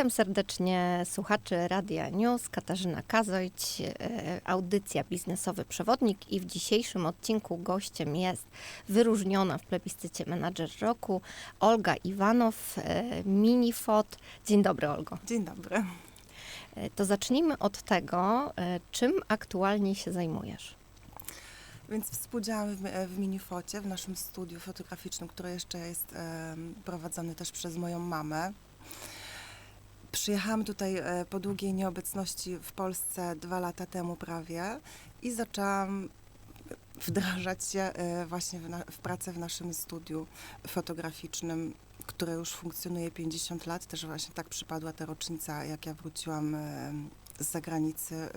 Witam serdecznie słuchaczy Radia News. Katarzyna Kazojć, e, audycja Biznesowy Przewodnik i w dzisiejszym odcinku gościem jest wyróżniona w plebiscycie Menadżer Roku Olga Iwanow, e, Minifot. Dzień dobry Olgo. Dzień dobry. E, To zacznijmy od tego, czym aktualnie się zajmujesz. Więc współdziałamy w, w Minifocie, w naszym studiu fotograficznym, które jeszcze jest prowadzone też przez moją mamę. Przyjechałam tutaj e, po długiej nieobecności w Polsce dwa lata temu prawie i zaczęłam wdrażać się e, właśnie w, na, w pracę w naszym studiu fotograficznym, które już funkcjonuje 50 lat. Też właśnie tak przypadła ta rocznica, jak ja wróciłam e, z zagranicy.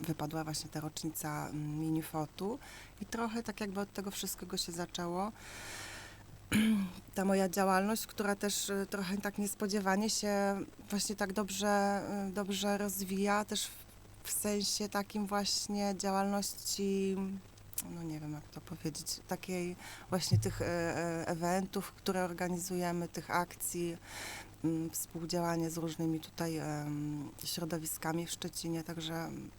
Wypadła właśnie ta rocznica mm, minifotu i trochę tak jakby od tego wszystkiego się zaczęło. Ta moja działalność, która też e, trochę tak niespodziewanie się właśnie tak dobrze, e, dobrze rozwija, też w, sensie takim właśnie działalności, no nie wiem jak to powiedzieć, takiej właśnie tych e, eventów, które organizujemy, tych akcji, mm, współdziałanie z różnymi tutaj środowiskami w Szczecinie, także mm,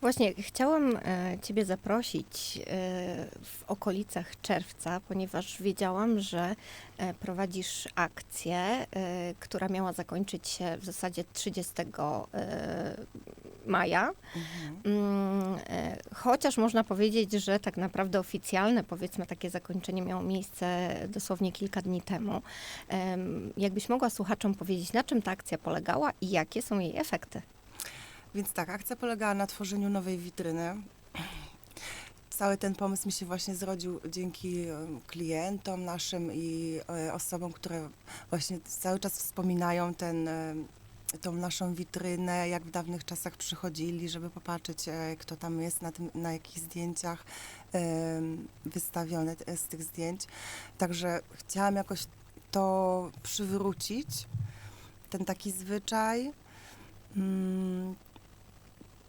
Właśnie chciałam e, Ciebie zaprosić e, w okolicach czerwca, ponieważ wiedziałam, że e, prowadzisz akcję, która miała zakończyć się w zasadzie 30 e, maja. mhm. Mm, Chociaż można powiedzieć, że tak naprawdę oficjalne, powiedzmy, takie zakończenie miało miejsce dosłownie kilka dni temu. Em, Jakbyś mogła słuchaczom powiedzieć, na czym ta akcja polegała i jakie są jej efekty? Więc tak, akcja polegała na tworzeniu nowej witryny. Cały ten pomysł mi się właśnie zrodził dzięki em, klientom naszym i e, osobom, które właśnie cały czas wspominają ten, em, tą naszą witrynę, jak w dawnych czasach przychodzili, żeby popatrzeć, e, kto tam jest na, tym, na jakich zdjęciach wystawione e, z tych zdjęć. Także chciałam jakoś to przywrócić, ten taki zwyczaj.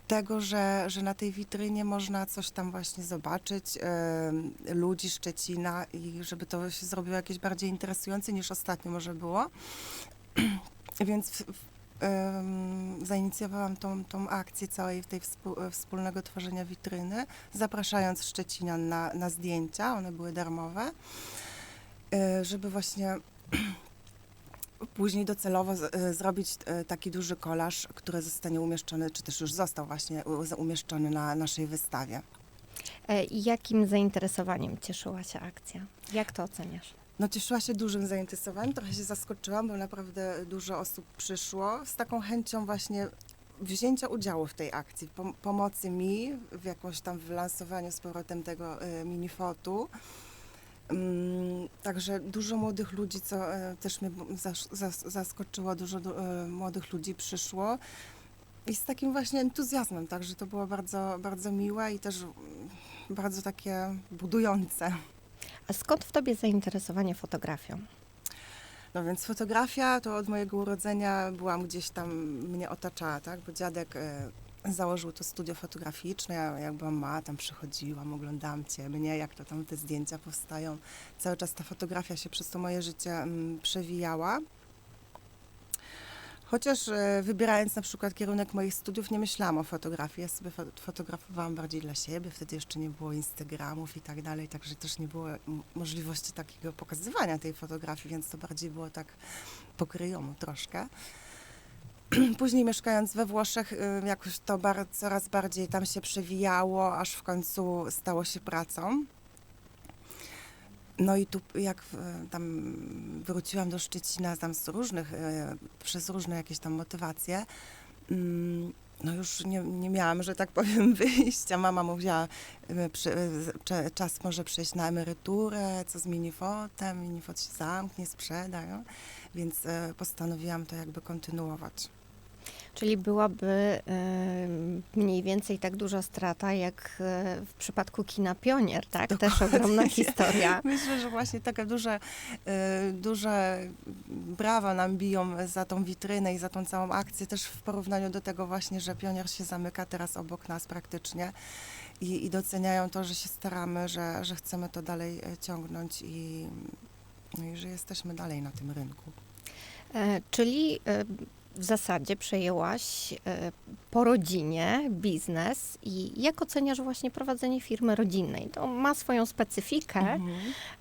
Tego, że, że na tej witrynie można coś tam właśnie zobaczyć, em, ludzi Szczecina i żeby to się zrobiło jakieś bardziej interesujące niż ostatnio może było. Więc w, em, zainicjowałam tą, tą akcję całej tej współ, wspólnego tworzenia witryny, zapraszając Szczecinian na, na zdjęcia, one były darmowe, e, żeby właśnie później docelowo e, zrobić e, taki duży kolaż, który zostanie umieszczony, czy też już został właśnie umieszczony na naszej wystawie. E, I jakim zainteresowaniem cieszyła się akcja? Jak to oceniasz? No cieszyła się dużym zainteresowaniem, trochę się zaskoczyłam, bo naprawdę dużo osób przyszło z taką chęcią właśnie wzięcia udziału w tej akcji, pom- pomocy mi w jakimś tam w lansowaniu z powrotem tego e, minifotu. Mm, Także dużo młodych ludzi, co e, też mnie zas- zas- zaskoczyło, dużo du- e, młodych ludzi przyszło i z takim właśnie entuzjazmem, także to było bardzo, bardzo miłe i też mm, bardzo takie budujące. A skąd w tobie zainteresowanie fotografią? No więc fotografia to od mojego urodzenia byłam gdzieś tam, mnie otaczała, tak? Bo dziadek e, założył to studio fotograficzne, ja jak byłam mała, tam przychodziłam, oglądałam Ciebie, jak to tam te zdjęcia powstają. Cały czas ta fotografia się przez to moje życie mm, przewijała. Chociaż e, wybierając na przykład kierunek moich studiów, nie myślałam o fotografii. Ja sobie fo- fotografowałam bardziej dla siebie. Wtedy jeszcze nie było Instagramów i tak dalej, także też nie było m- możliwości takiego pokazywania tej fotografii, więc to bardziej było tak pokryjomu troszkę. Później mieszkając we Włoszech, y, jakoś to bar- coraz bardziej tam się przewijało, aż w końcu stało się pracą. No i tu jak tam wróciłam do Szczecina tam z różnych, e, przez różne jakieś tam motywacje, no już nie, nie miałam, że tak powiem, wyjścia. Mama mówiła, e, przy, e, czas może przejść na emeryturę, co z minifotem, minifot się zamknie, sprzeda, no? więc e, postanowiłam to jakby kontynuować. Czyli byłaby mniej więcej tak duża strata jak e, w przypadku kina Pionier, tak? Też Dokładnie. ogromna historia. Myślę, że właśnie takie duże, e, duże brawa nam biją za tą witrynę i za tą całą akcję, też w porównaniu do tego właśnie, że pionier się zamyka teraz obok nas praktycznie i, i doceniają to, że się staramy, że, że chcemy to dalej e, ciągnąć i, no i że jesteśmy dalej na tym rynku. Czyli w zasadzie przejęłaś e, po rodzinie biznes i jak oceniasz właśnie prowadzenie firmy rodzinnej? To ma swoją specyfikę Mhm.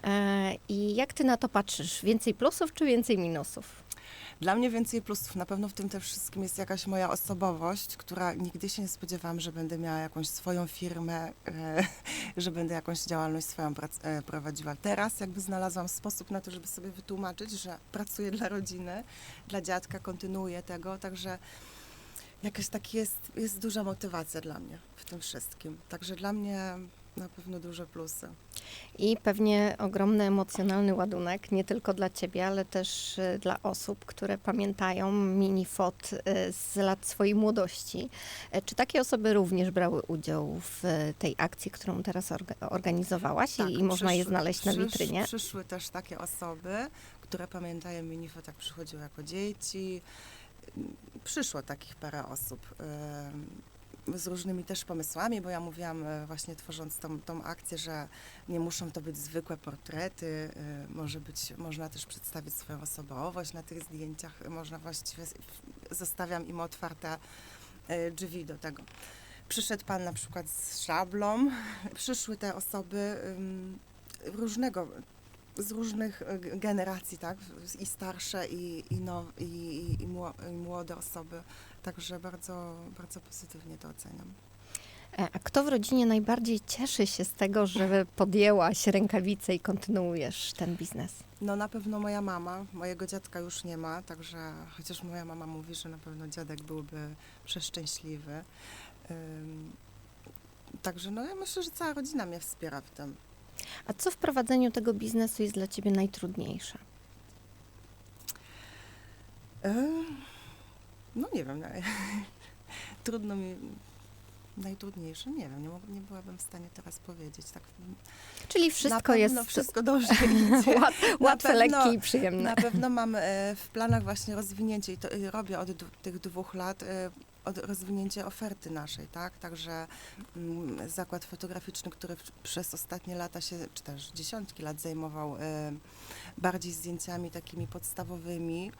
e, i jak ty na to patrzysz? Więcej plusów czy więcej minusów? Dla mnie więcej plusów. Na pewno w tym też wszystkim jest jakaś moja osobowość, która nigdy się nie spodziewałam, że będę miała jakąś swoją firmę, e, że będę jakąś działalność swoją e, prowadziła. Teraz jakby znalazłam sposób na to, żeby sobie wytłumaczyć, że pracuję dla rodziny, dla dziadka, kontynuuję tego, także jakaś taki jest, jest duża motywacja dla mnie w tym wszystkim. Także dla mnie na pewno duże plusy. I pewnie ogromny emocjonalny ładunek, nie tylko dla ciebie, ale też e, dla osób, które pamiętają minifot e, z lat swojej młodości. E, Czy takie osoby również brały udział w e, tej akcji, którą teraz orga- organizowałaś i, i można je znaleźć na witrynie? Przyszły też takie osoby, które pamiętają Minifot, jak przychodziły jako dzieci. Przyszło takich parę osób z różnymi też pomysłami, bo ja mówiłam e, właśnie tworząc tą, tą akcję, że nie muszą to być zwykłe portrety, e, może być, można też przedstawić swoją osobowość na tych zdjęciach, można właściwie, zostawiam im otwarte e, drzwi do tego. Przyszedł pan na przykład z szablą, przyszły te osoby różnego, z różnych e, generacji, tak? I starsze, i, i, now, i, i, i, mło- i młode osoby. Także bardzo, bardzo pozytywnie to oceniam. E, A kto w rodzinie najbardziej cieszy się z tego, że podjęłaś rękawice i kontynuujesz ten biznes? No na pewno moja mama, mojego dziadka już nie ma, także chociaż moja mama mówi, że na pewno dziadek byłby przeszczęśliwy. Także no ja myślę, że cała rodzina mnie wspiera w tym. A co w prowadzeniu tego biznesu jest dla ciebie najtrudniejsze? E, No nie wiem, nie. trudno mi, najtrudniejsze, nie wiem, nie, nie byłabym w stanie teraz powiedzieć. Tak, Czyli wszystko jest wszystko dobrze idzie. łat, łatwe, pewno- lekkie i przyjemne. Na pewno mam e, w planach właśnie rozwinięcie i to robię od tych dwóch lat, e, rozwinięcie oferty naszej, tak? Także mm, zakład fotograficzny, który przez ostatnie lata się, czy też dziesiątki lat zajmował e, bardziej zdjęciami takimi podstawowymi,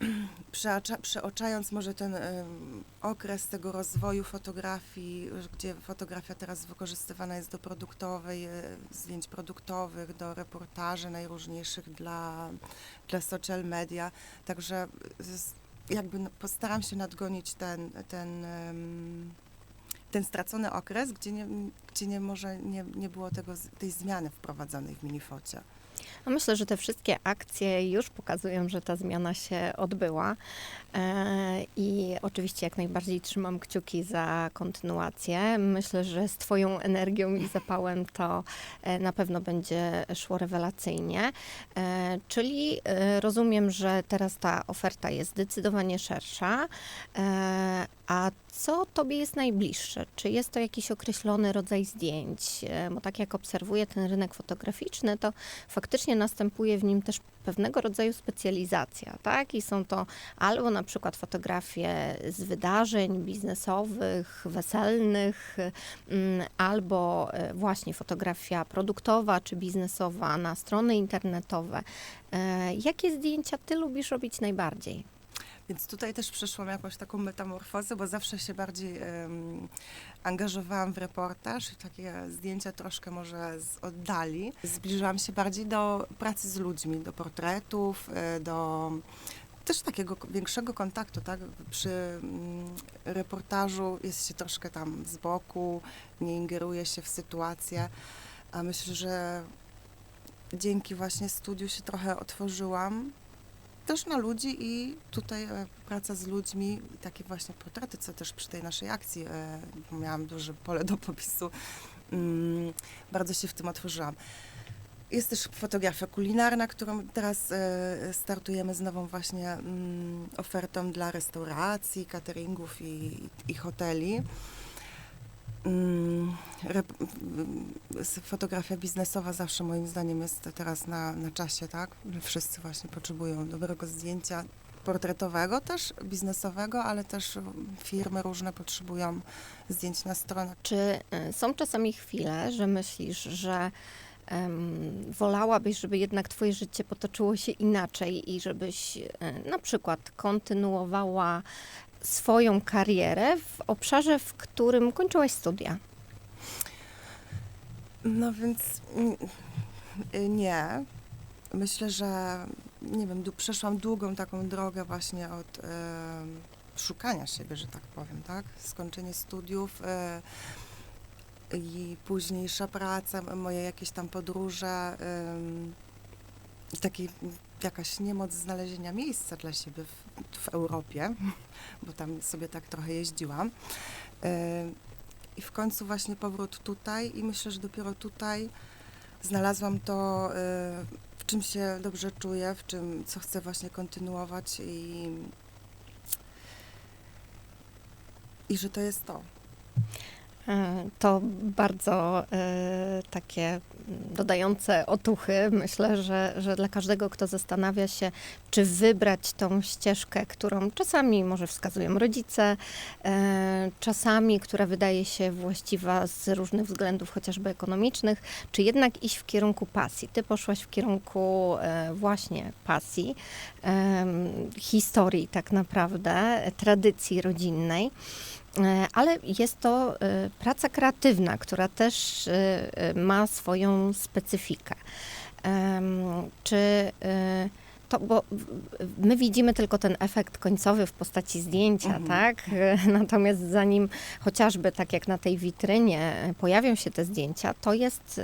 przeoczając może ten em, okres tego rozwoju fotografii, gdzie fotografia teraz wykorzystywana jest do produktowej, e, zdjęć produktowych, do reportaży najróżniejszych dla, dla social media. Także z, jakby n- postaram się nadgonić ten, ten, ten stracony okres, gdzie nie, gdzie nie może nie, nie było tego, tej zmiany wprowadzonej w minifocie. Myślę, że te wszystkie akcje już pokazują, że ta zmiana się odbyła. E, I oczywiście jak najbardziej trzymam kciuki za kontynuację. Myślę, że z Twoją energią i zapałem to e, na pewno będzie szło rewelacyjnie. E, Czyli rozumiem, że teraz ta oferta jest zdecydowanie szersza. A co Tobie jest najbliższe? Czy jest to jakiś określony rodzaj zdjęć? E, Bo tak jak obserwuję ten rynek fotograficzny, to faktycznie następuje w nim też pewnego rodzaju specjalizacja, tak? I są to albo na przykład fotografie z wydarzeń biznesowych, weselnych, mm, albo e, właśnie fotografia produktowa czy biznesowa na strony internetowe. E, Jakie zdjęcia ty lubisz robić najbardziej? Więc tutaj też przeszłam jakąś taką metamorfozę, bo zawsze się bardziej em, angażowałam w reportaż i takie zdjęcia troszkę może z oddali. Zbliżyłam się bardziej do pracy z ludźmi, do portretów, e, do też takiego większego kontaktu, tak? Przy mm, reportażu jest się troszkę tam z boku, nie ingeruje się w sytuację, a myślę, że dzięki właśnie studiu się trochę otworzyłam też na ludzi i tutaj e, praca z ludźmi, takie właśnie portrety, co też przy tej naszej akcji e, miałam duże pole do popisu, mm, bardzo się w tym otworzyłam. Jest też fotografia kulinarna, którą teraz e, startujemy z nową właśnie mm, ofertą dla restauracji, cateringów i, i hoteli. Mm, fotografia biznesowa zawsze moim zdaniem jest teraz na, na czasie, tak? Wszyscy właśnie potrzebują dobrego zdjęcia portretowego, też biznesowego, ale też firmy różne potrzebują zdjęć na stronę. Czy e, są czasami chwile, że myślisz, że em, wolałabyś, żeby jednak twoje życie potoczyło się inaczej i żebyś e, na przykład kontynuowała swoją karierę w obszarze, w którym kończyłaś studia? No więc mm, y, nie. Myślę, że nie wiem, przeszłam długą taką drogę właśnie od em, szukania siebie, że tak powiem, tak? Skończenie studiów e, i późniejsza praca, moje jakieś tam podróże i taki jakaś niemoc znalezienia miejsca dla siebie w, w Europie, bo tam sobie tak trochę jeździłam. E, I w końcu właśnie powrót tutaj i myślę, że dopiero tutaj znalazłam to, y, w czym się dobrze czuję, w czym, co chcę właśnie kontynuować i, i że to jest to. E, To bardzo e, takie dodające otuchy. Myślę, że, że dla każdego, kto zastanawia się, czy wybrać tą ścieżkę, którą czasami może wskazują rodzice, e, czasami, która wydaje się właściwa z różnych względów, chociażby ekonomicznych, czy jednak iść w kierunku pasji. Ty poszłaś w kierunku właśnie pasji, historii tak naprawdę, tradycji rodzinnej. E, Ale jest to e, praca kreatywna, która też e, ma swoją specyfikę. Czy to, bo my widzimy tylko ten efekt końcowy w postaci zdjęcia, Mhm. tak? Natomiast zanim chociażby tak jak na tej witrynie pojawią się te zdjęcia, to jest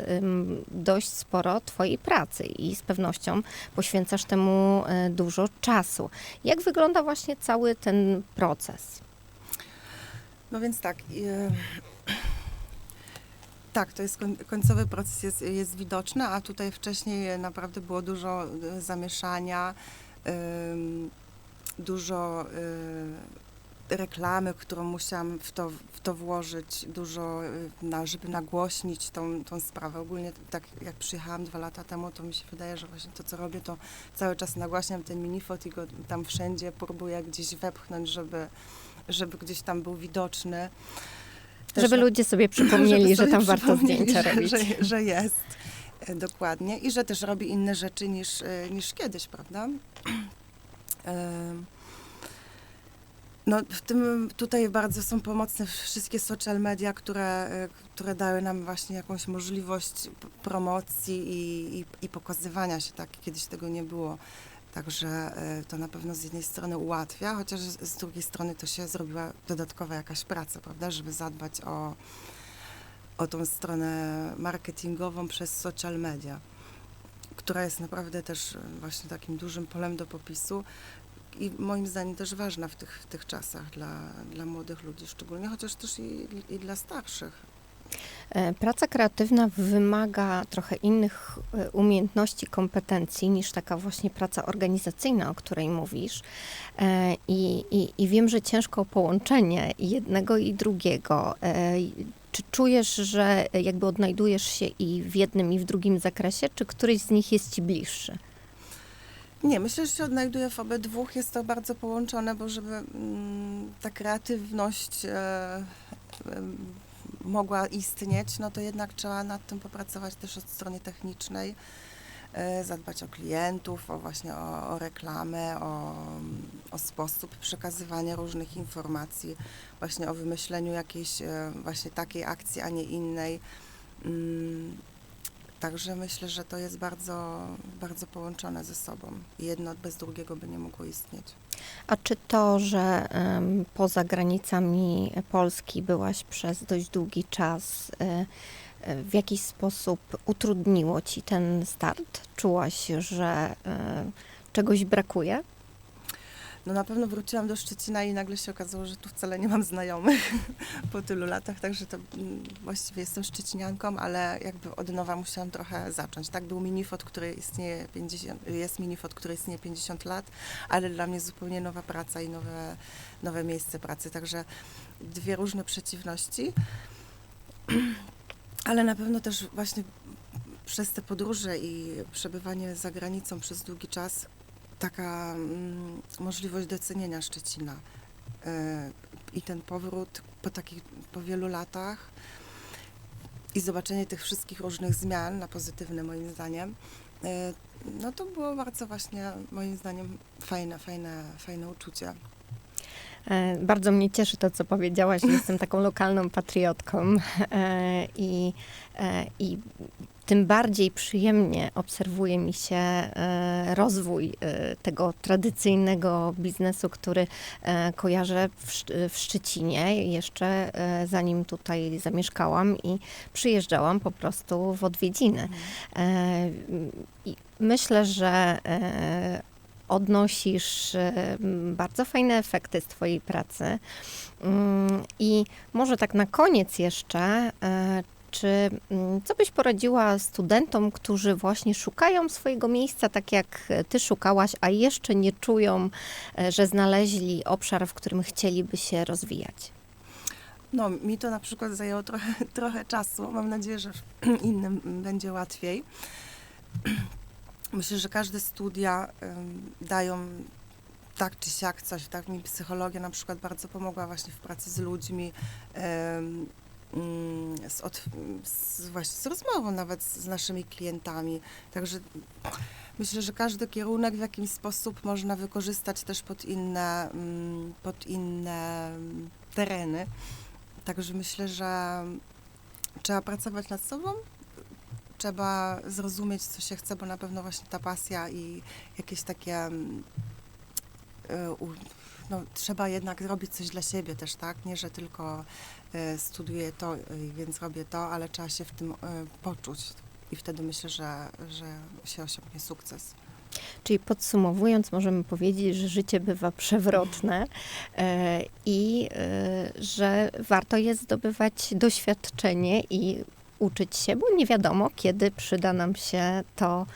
dość sporo Twojej pracy i z pewnością poświęcasz temu dużo czasu. Jak wygląda właśnie cały ten proces? No więc tak. y, tak, to jest koń, końcowy proces jest, jest widoczny, a tutaj wcześniej naprawdę było dużo y, zamieszania, dużo y, reklamy, którą musiałam w to, w to włożyć, dużo, na, żeby nagłośnić tą, tą sprawę. Ogólnie tak jak przyjechałam dwa lata temu, to mi się wydaje, że właśnie to, co robię, to cały czas nagłaśniam ten minifot i go tam wszędzie próbuję gdzieś wepchnąć, żeby, żeby gdzieś tam był widoczny. Też Żeby ludzie sobie przypomnieli, że sobie tam warto zdjęcia że, robić. Że, że jest, e, dokładnie. I że też robi inne rzeczy niż, e, niż kiedyś, prawda? No, w tym tutaj bardzo są pomocne wszystkie social media, które, e, które dały nam właśnie jakąś możliwość promocji i, i, i pokazywania się tak. Kiedyś tego nie było. Także e, to na pewno z jednej strony ułatwia, chociaż z drugiej strony to się zrobiła dodatkowa jakaś praca, prawda, żeby zadbać o, o tą stronę marketingową przez social media, która jest naprawdę też e, właśnie takim dużym polem do popisu i moim zdaniem też ważna w tych, w tych czasach dla, dla młodych ludzi szczególnie, chociaż też i, i dla starszych. E, Praca kreatywna wymaga trochę innych e, umiejętności, kompetencji niż taka właśnie praca organizacyjna, o której mówisz. E, I, i, i wiem, że ciężko połączenie jednego i drugiego. Czy czujesz, że jakby odnajdujesz się i w jednym, i w drugim zakresie, czy któryś z nich jest ci bliższy? Nie, myślę, że się odnajduje w obydwóch. Jest to bardzo połączone, bo żeby mm, ta kreatywność mogła istnieć, no to jednak trzeba nad tym popracować też od strony technicznej, e, zadbać o klientów, o właśnie o, o reklamę, o, o sposób przekazywania różnych informacji, właśnie o wymyśleniu jakiejś e, właśnie takiej akcji, a nie innej. Także myślę, że to jest bardzo, bardzo połączone ze sobą. Jedno bez drugiego by nie mogło istnieć. A czy to, że em, poza granicami Polski byłaś przez dość długi czas, e, e, w jakiś sposób utrudniło ci ten start? Czułaś, że e, czegoś brakuje? No na pewno wróciłam do Szczecina i nagle się okazało, że tu wcale nie mam znajomych po tylu latach, także to mm, właściwie jestem szczecinianką, ale jakby od nowa musiałam trochę zacząć. Tak, był minifot, który istnieje 50, jest minifot, który istnieje 50 lat, ale dla mnie zupełnie nowa praca i nowe, nowe miejsce pracy, także dwie różne przeciwności. Ale na pewno też właśnie przez te podróże i przebywanie za granicą przez długi czas taka mm, możliwość docenienia Szczecina e, i ten powrót po takich, po wielu latach i zobaczenie tych wszystkich różnych zmian na pozytywne moim zdaniem, e, no to było bardzo właśnie moim zdaniem fajne, fajne, fajne uczucie. E, Bardzo mnie cieszy to, co powiedziałaś. Jestem taką lokalną patriotką i, i tym bardziej przyjemnie obserwuje mi się rozwój e, tego tradycyjnego biznesu, który e, kojarzę w, Sz- w Szczecinie, jeszcze e, zanim tutaj zamieszkałam i przyjeżdżałam po prostu w odwiedziny. E, I myślę, że odnosisz bardzo fajne efekty z Twojej pracy. Mm, I może tak na koniec jeszcze, czy mm, co byś poradziła studentom, którzy właśnie szukają swojego miejsca, tak jak Ty szukałaś, a jeszcze nie czują, e, że znaleźli obszar, w którym chcieliby się rozwijać? No, mi to na przykład zajęło trochę, trochę czasu. Mam nadzieję, że innym będzie łatwiej. Myślę, że każde studia dają tak czy siak coś. Tak mi psychologia na przykład bardzo pomogła właśnie w pracy z ludźmi, z, od, z, właśnie z rozmową nawet z, z naszymi klientami. Także myślę, że każdy kierunek w jakiś sposób można wykorzystać też pod inne, mm, pod inne mm, tereny. Także myślę, że trzeba pracować nad sobą, trzeba zrozumieć, co się chce, bo na pewno właśnie ta pasja i jakieś takie. Y, No, trzeba jednak robić coś dla siebie też, tak? Nie, że tylko y, studiuję to, więc robię to, ale trzeba się w tym y, poczuć. I wtedy myślę, że, że się osiągnie sukces. Czyli podsumowując, możemy powiedzieć, że życie bywa przewrotne e, i e, że warto jest zdobywać doświadczenie i uczyć się, bo nie wiadomo, kiedy przyda nam się to,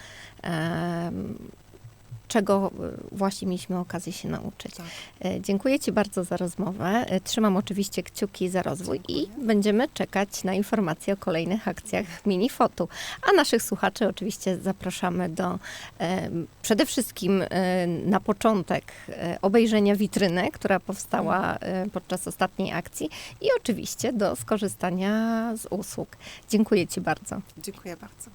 czego e, właśnie mieliśmy okazję się nauczyć. Tak. E, Dziękuję Ci bardzo za rozmowę. E, Trzymam oczywiście kciuki za rozwój i Dziękuję. będziemy czekać na informacje o kolejnych akcjach Minifotu. A naszych słuchaczy oczywiście zapraszamy do przede wszystkim na początek obejrzenia witryny, która powstała e, podczas ostatniej akcji i oczywiście do skorzystania z usług. Dziękuję Ci bardzo. Dziękuję bardzo.